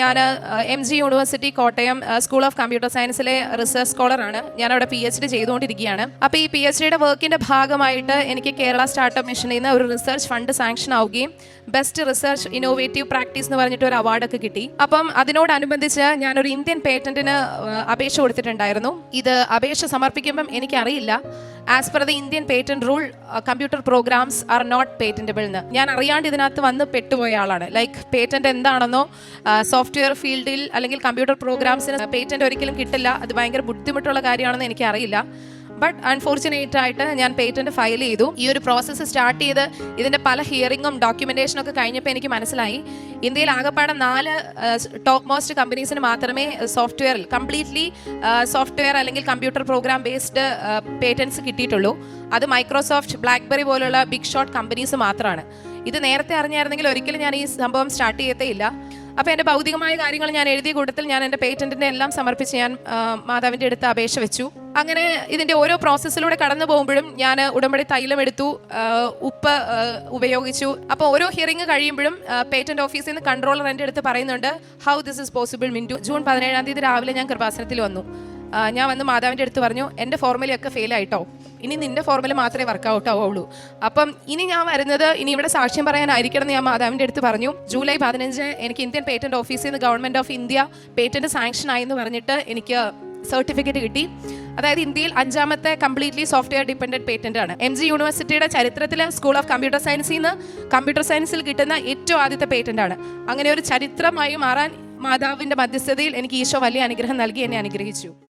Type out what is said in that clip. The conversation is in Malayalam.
ഞാൻ M G university Kottayam school of computer സയൻസിലെ research സ്കോളറാണ് ഞാൻ അവിടെ പി എച്ച് ഡി ചെയ്തുകൊണ്ടിരിക്കുകയാണ്. അപ്പോൾ ഈ പി എച്ച് ഡിയുടെ വർക്കിന്റെ ഭാഗമായിട്ട് എനിക്ക് കേരള സ്റ്റാർട്ടപ്പ് മിഷനിൽ നിന്ന് ഒരു റിസർച്ച് ഫണ്ട് സാങ്ഷൻ ആവുകയും ബെസ്റ്റ് റിസർച്ച് ഇന്നോവേറ്റീവ് പ്രാക്ടീസ് എന്ന് പറഞ്ഞിട്ട് ഒരു അവാർഡൊക്കെ കിട്ടി. അപ്പം അതിനോടനുബന്ധിച്ച് ഞാനൊരു ഇന്ത്യൻ പേറ്റന്റിന് അപേക്ഷ കൊടുത്തിട്ടുണ്ടായിരുന്നു. ഇത് അപേക്ഷ സമർപ്പിക്കുമ്പം എനിക്കറിയില്ല. As per the Indian patent rule computer programs are not patentable എന്ന് ഞാൻ അറിയാണ്ട് ഇതിനകത്ത് വന്ന് പെട്ടുപോയ ആളാണ്. ലൈക്ക് പേറ്റന്റ് എന്താണെന്നോ സോഫ്റ്റ്വെയർ ഫീൽഡിൽ അല്ലെങ്കിൽ കമ്പ്യൂട്ടർ പ്രോഗ്രാംസിന് പേറ്റന്റ് ഒരിക്കലും കിട്ടില്ല. അത് ഭയങ്കര ബുദ്ധിമുട്ടുള്ള കാര്യമാണെന്ന് എനിക്കറിയില്ല. ബട്ട് അൺഫോർച്ചുനേറ്റ് ആയിട്ട് ഞാൻ പേറ്റന്റ് ഫയൽ ചെയ്തു. ഈ ഒരു പ്രോസസ്സ് സ്റ്റാർട്ട് ചെയ്ത് ഇതിന്റെ പല ഹിയറിങ്ങും ഡോക്യുമെന്റേഷനും ഒക്കെ കഴിഞ്ഞപ്പോൾ എനിക്ക് മനസ്സിലായി. ഇന്ത്യയിൽ ആകെപ്പാടെ നാല് ടോപ്പ് മോസ്റ്റ് കമ്പനീസിന് മാത്രമേ സോഫ്റ്റ്വെയറിൽ കംപ്ലീറ്റ്ലി സോഫ്റ്റ്വെയർ അല്ലെങ്കിൽ കമ്പ്യൂട്ടർ പ്രോഗ്രാം ബേസ്ഡ് പേറ്റൻസ് കിട്ടിയിട്ടുള്ളൂ. അത് മൈക്രോസോഫ്റ്റ് ബ്ലാക്ക്ബെറി പോലുള്ള ബിഗ് ഷോട്ട് കമ്പനീസ് മാത്രമാണ് ഇത് നേരത്തെ അറിഞ്ഞായിരുന്നെങ്കിൽ ഒരിക്കലും ഞാൻ ഈ സംഭവം സ്റ്റാർട്ട് ചെയ്യത്തേ ഇല്ല അപ്പോൾ എന്റെ ഭൗതികമായ കാര്യങ്ങൾ ഞാൻ എഴുതിയ കൂട്ടത്തിൽ ഞാൻ എന്റെ പേറ്റന്റിന്റെ എല്ലാം സമർപ്പിച്ച് ഞാൻ മാതാവിന്റെ അടുത്ത് അപേക്ഷ വെച്ചു. അങ്ങനെ ഇതിന്റെ ഓരോ പ്രോസസ്സിലൂടെ കടന്നു പോകുമ്പോഴും ഞാൻ ഉടമ്പടി തൈലം എടുത്തു ഉപ്പ് ഉപയോഗിച്ചു. അപ്പോൾ ഓരോ ഹിയറിംഗ് കഴിയുമ്പോഴും പേറ്റന്റ് ഓഫീസിൽ നിന്ന് കൺട്രോളർ എന്റെ അടുത്ത് പറയുന്നുണ്ട് how this is possible Mintu June പതിനേഴാം തീയതി രാവിലെ ഞാൻ കൃപാസനത്തിൽ വന്നു. ഞാൻ വന്ന് മാതാവിന്റെ അടുത്ത് പറഞ്ഞു എന്റെ ഫോർമുലയൊക്കെ ഫെയിൽ ആയിട്ടോ? ഇനി നിന്റെ ഫോർമുല മാത്രമേ വർക്കൗട്ട് ആവുള്ളൂ. അപ്പം ഇനി ഞാൻ വരുന്നത് ഇനി ഇവിടെ സാക്ഷ്യം പറയാനായിരിക്കണം എന്ന് ഞാൻ മാതാവിന്റെ അടുത്ത് പറഞ്ഞു. ജൂലൈ പതിനഞ്ച് എനിക്ക് ഇന്ത്യൻ പേറ്റന്റ് ഓഫീസിൽ നിന്ന് government of India patent sanction ആയി എന്ന് പറഞ്ഞിട്ട് എനിക്ക് സർട്ടിഫിക്കറ്റ് കിട്ടി. അതായത് ഇന്ത്യയിൽ അഞ്ചാമത്തെ കംപ്ലീറ്റ്ലി സോഫ്റ്റ്വെയർ ഡിപ്പെൻഡന്റ് പേറ്റന്റ് ആണ്. എം ജി യൂണിവേഴ്സിറ്റിയുടെ ചരിത്രത്തിൽ സ്കൂൾ ഓഫ് കമ്പ്യൂട്ടർ സയൻസിൽ നിന്ന് കമ്പ്യൂട്ടർ സയൻസിൽ കിട്ടുന്ന ഏറ്റവും ആദ്യത്തെ പേറ്റന്റ് ആണ്. അങ്ങനെ ഒരു ചരിത്രമായി മാറാൻ മാതാവിന്റെ മധ്യസ്ഥതയിൽ എനിക്ക് ഈശോ വലിയ അനുഗ്രഹം നൽകി എന്നെ അനുഗ്രഹിച്ചു.